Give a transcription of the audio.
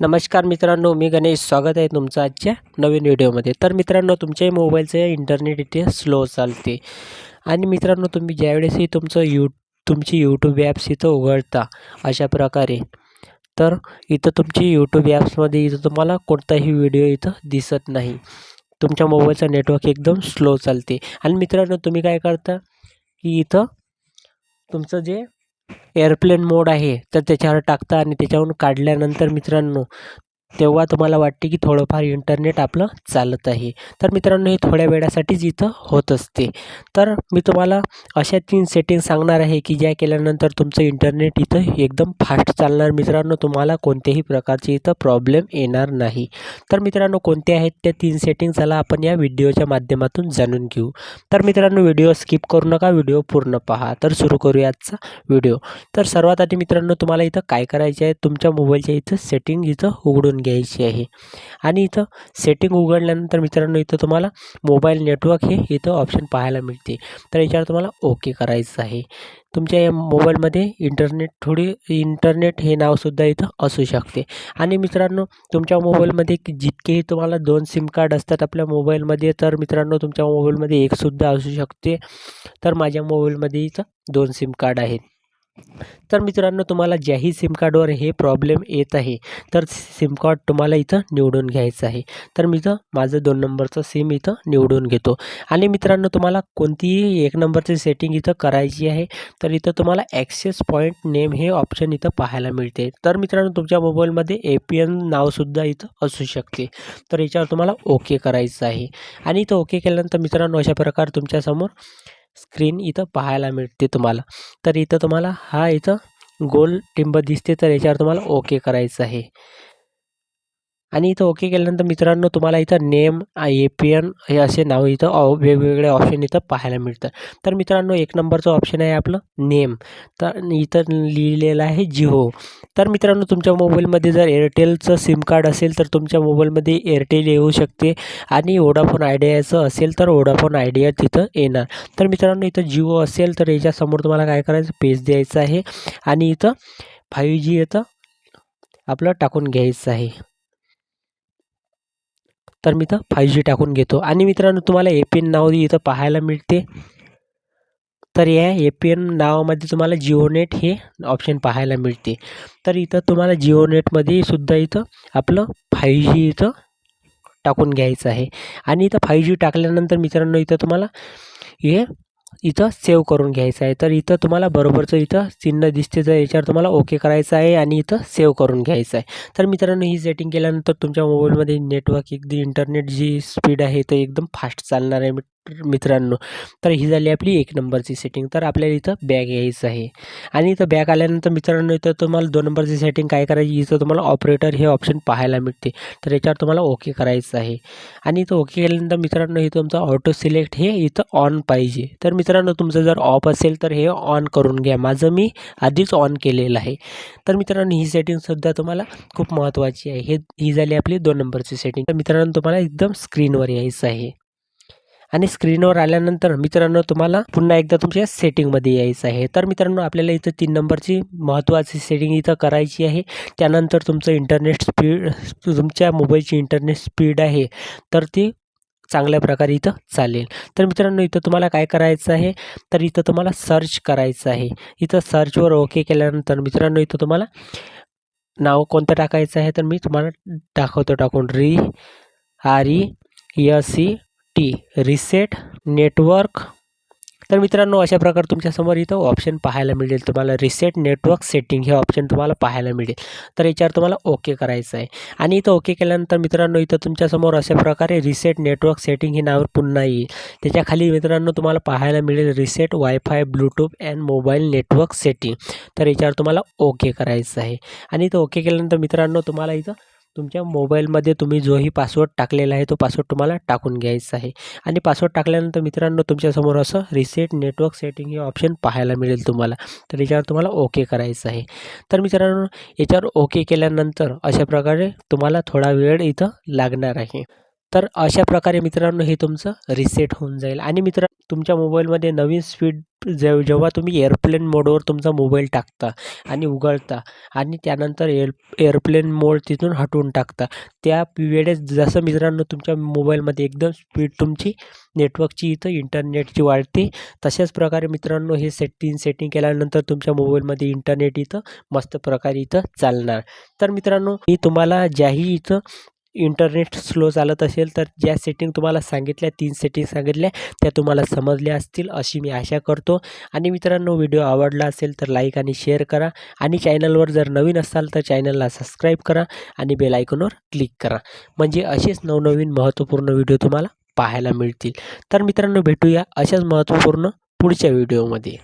नमस्कार मित्रांनो मी गणेश. स्वागत आहे तुमचं आजच्या नवीन व्हिडिओमध्ये. तर मित्रांनो तुमच्याही मोबाईलचं इंटरनेट इथे स्लो चालते. आणि मित्रांनो तुम्ही ज्यावेळेसही तुमचं यू तुमची यूट्यूब ॲप्स इथं उघडता अशा प्रकारे तर इथं तुमची यूट्यूब ॲप्समध्ये इथं तुम्हाला कोणताही व्हिडिओ इथं दिसत नाही. तुमच्या मोबाईलचं नेटवर्क एकदम स्लो चालते. आणि मित्रांनो तुम्ही काय करता की इथं तुमचं जे एअरप्लेन मोड आहे तर त्याच्यावर टाकता आणि त्याच्यावरून काढल्यानंतर मित्रांनो तेव्हा तुम्हाला वाटते की थोडंफार इंटरनेट आपलं चालत आहे. तर मित्रांनो हे थोड्या वेळासाठीच इथं होत असते. तर मी तुम्हाला अशा तीन सेटिंग सांगणार आहे की ज्या केल्यानंतर तुमचं इंटरनेट इथं एकदम फास्ट चालणार. मित्रांनो तुम्हाला कोणत्याही प्रकारचे इथं प्रॉब्लेम येणार नाही. तर मित्रांनो कोणते आहेत त्या तीन सेटिंग चला आपण या व्हिडिओच्या माध्यमातून जाणून घेऊ. तर मित्रांनो व्हिडिओ स्किप करू नका व्हिडिओ पूर्ण पहा. तर सुरू करूया आजचा व्हिडिओ तर सर्वात आधी मित्रांनो तुम्हाला इथं काय करायचे आहे तुमच्या मोबाईलच्या इथं सेटिंग इथं उघडून घ्यायची आहे. आणि इथं सेटिंग उघडल्यानंतर मित्रांनो इथं तुम्हाला मोबाईल नेटवर्क हे इथं ऑप्शन पाहायला मिळते. तर याच्यावर तुम्हाला ओके करायचं आहे. तुमच्या या मोबाईलमध्ये इंटरनेट थोडी इंटरनेट हे नावसुद्धा इथं असू शकते. आणि मित्रांनो तुमच्या मोबाईलमध्ये जितकेही तुम्हाला दोन सिम कार्ड असतात आपल्या मोबाईलमध्ये तर मित्रांनो तुमच्या मोबाईलमध्ये एकसुद्धा असू शकते. तर माझ्या मोबाईलमध्ये इथं दोन सिम कार्ड आहेत. तर मित्रांनो तुम्हाला ज्याही सिम कार्डवर हे प्रॉब्लेम येत आहे तर सिम कार्ड तुम्हाला इथं निवडून घ्यायचं आहे. तर मी इथं माझं दोन नंबरचं सिम इथं निवडून घेतो. आणि मित्रांनो तुम्हाला कोणतीही एक नंबरची सेटिंग इथं करायची आहे तर इथं तुम्हाला ॲक्सेस पॉईंट नेम हे ऑप्शन इथं पाहायला मिळते. तर मित्रांनो तुमच्या मोबाईलमध्ये ए पी एन नावसुद्धा इथं असू शकते. तर याच्यावर तुम्हाला ओके करायचं आहे. आणि इथं ओके केल्यानंतर मित्रांनो अशा प्रकारे तुमच्यासमोर स्क्रीन इथं पाहायला मिळते तुम्हाला. तर इथं तुम्हाला हा इथं गोल टिंब दिसते तर याच्यावर तुम्हाला ओके करायचं आहे. आणि इथं ओके केल्यानंतर मित्रांनो तुम्हाला इथं नेम ए पी एन हे असे नाव इथं ऑ वेगवेगळे ऑप्शन इथं पाहायला मिळतं तर मित्रांनो एक नंबरचं ऑप्शन आहे आपलं नेम. तर इथं लिहिलेलं आहे जिओ. तर मित्रांनो तुमच्या मोबाईलमध्ये जर एअरटेलचं सिम कार्ड असेल तर तुमच्या मोबाईलमध्ये एअरटेल येऊ शकते. आणि वोडाफोन आयडियाचं असेल तर वोडाफोन आयडिया तिथं येणार. तर मित्रांनो इथं जिओ असेल तर याच्यासमोर तुम्हाला काय करायचं पेज द्यायचं आहे. आणि इथं फाईव्ह जी इथं आपलं टाकून घ्यायचं आहे. तर मी इथं फाईव्ह जी टाकून घेतो. आणि मित्रांनो तुम्हाला ए पी एन नाव इथं पाहायला मिळते. तर या ए पी एन नावामध्ये तुम्हाला जिओनेट हे ऑप्शन पाहायला मिळते. तर इथं तुम्हाला जिओनेटमध्ये सुद्धा इथं आपलं फाईव्ह जी इथं टाकून घ्यायचं आहे. आणि इथं फाईव्ह जी टाकल्यानंतर मित्रांनो इथं तुम्हाला हे इथं सेव्ह करून घ्यायचं आहे. तर इथं तुम्हाला बरोबरचं इथं चिन्ह दिसते तर याच्यावर तुम्हाला ओके करायचं आहे आणि इथं सेव्ह करून घ्यायचं आहे. तर मित्रांनो ही सेटिंग केल्यानंतर तुमच्या मोबाईलमध्ये नेटवर्क एकदम इंटरनेट जी स्पीड आहे तर एकदम फास्ट चालणार आहे. मित्रांनो तर ही झाली आपली एक नंबरची सेटिंग तर आपल्याला इथं बॅग यायचं आहे. आणि इथं बॅग आल्यानंतर मित्रांनो इथं तुम्हाला दोन नंबरची सेटिंग काय करायची इथं तुम्हाला ऑपरेटर हे ऑप्शन पाहायला मिळते. तर याच्यावर तुम्हाला ओके करायचं आहे. आणि इथं ओके केल्यानंतर मित्रांनो हे तुमचं ऑटो सिलेक्ट हे इथं ऑन पाहिजे. तर मित्रांनो तुमचं जर ऑफ असेल तर हे ऑन करून घ्या. माझं मी आधीच ऑन केलेलं आहे. तर मित्रांनो ही सेटिंगसुद्धा तुम्हाला खूप महत्त्वाची आहे. हे ही झाली आपली दोन नंबरची सेटिंग तर मित्रांनो तुम्हाला एकदम स्क्रीनवर यायचं आहे. आणि स्क्रीनवर आल्यानंतर मित्रांनो तुम्हाला पुन्हा एकदा तुमच्या सेटिंगमध्ये यायचं आहे. तर मित्रांनो आपल्याला इथं तीन नंबरची महत्त्वाची सेटिंग इथं करायची आहे. त्यानंतर तुमचं इंटरनेट स्पीड तुमच्या मोबाईलची इंटरनेट स्पीड आहे तर ती चांगल्या प्रकारे इथं चालेल. तर मित्रांनो इथं तुम्हाला काय करायचं आहे? तर इथं तुम्हाला सर्च करायचं आहे. इथं सर्चवर ओके केल्यानंतर मित्रांनो इथं तुम्हाला नाव कोणतं टाकायचं आहे? तर मी तुम्हाला दाखवतो टाकून. Re R E S E T reset network तर मित्रांनो अशा प्रकारे तुमच्यासमोर इथं ऑप्शन पाहायला मिळेल. तुम्हाला रिसेट नेटवर्क सेटिंग हे ऑप्शन तुम्हाला पाहायला मिळेल. तर याच्यावर तुम्हाला ओके करायचं आहे. आणि इथं ओके केल्यानंतर मित्रांनो इथं तुमच्यासमोर अशा प्रकारे रिसेट नेटवर्क सेटिंग हे नाव पुन्हा येईल. त्याच्याखाली मित्रांनो तुम्हाला पाहायला मिळेल reset WiFi Bluetooth and mobile network setting तर याच्यावर तुम्हाला ओके करायचं आहे. आणि इथं ओके केल्यानंतर मित्रांनो तुम्हाला इथं तुमच्या मोबाईलमध्ये तुम्ही जोही पासवर्ड टाकलेला आहे तो पासवर्ड तुम्हाला टाकून घ्यायचा आहे. आणि पासवर्ड टाकल्यानंतर मित्रांनो तुमच्यासमोर असं रिसेट नेटवर्क सेटिंग हे ऑप्शन पाहायला मिळेल तुम्हाला. तर याच्यावर तुम्हाला ओके करायचं आहे. तर मित्रांनो याच्यावर ओके केल्यानंतर अशा प्रकारे तुम्हाला थोडा वेळ इथं लागणार आहे. तर अशा प्रकारे मित्रांनो हे तुमचं रिसेट होऊन जाईल. आणि मित्र तुमच्या मोबाईलमध्ये नवीन स्पीड जेव जेव्हा तुम्ही एअरप्लेन मोडवर तुमचा मोबाईल टाकता आणि उघडता आणि त्यानंतर एअर एअरप्लेन मोड तिथून हटवून टाकता त्या वेळेस जसं मित्रांनो तुमच्या मोबाईलमध्ये एकदम स्पीड तुमची नेटवर्कची इथं इंटरनेटची वाढते तशाच प्रकारे मित्रांनो हे सेटिंग सेटिंग केल्यानंतर तुमच्या मोबाईलमध्ये इंटरनेट इथं मस्त प्रकारे इथं चालणार. तर मित्रांनो मी तुम्हाला ज्याही इथं इंटरनेट स्लो चालत असेल तर ज्या सेटिंग तुम्हाला सांगितल्या तीन सेटिंग सांगितल्या त्या तुम्हाला समजल्या असतील अशी मी आशा करतो. आणि मित्रांनो व्हिडिओ आवडला असेल तर लाईक आणि शेअर करा. आणि चॅनलवर जर नवीन असाल तर चॅनलला सबस्क्राईब करा आणि बेल आयकॉनवर क्लिक करा. म्हणजे असेच नवनवीन महत्त्वपूर्ण व्हिडिओ तुम्हाला पाहायला मिळतील. तर मित्रांनो भेटूया अशाच महत्त्वपूर्ण पुढच्या व्हिडिओमध्ये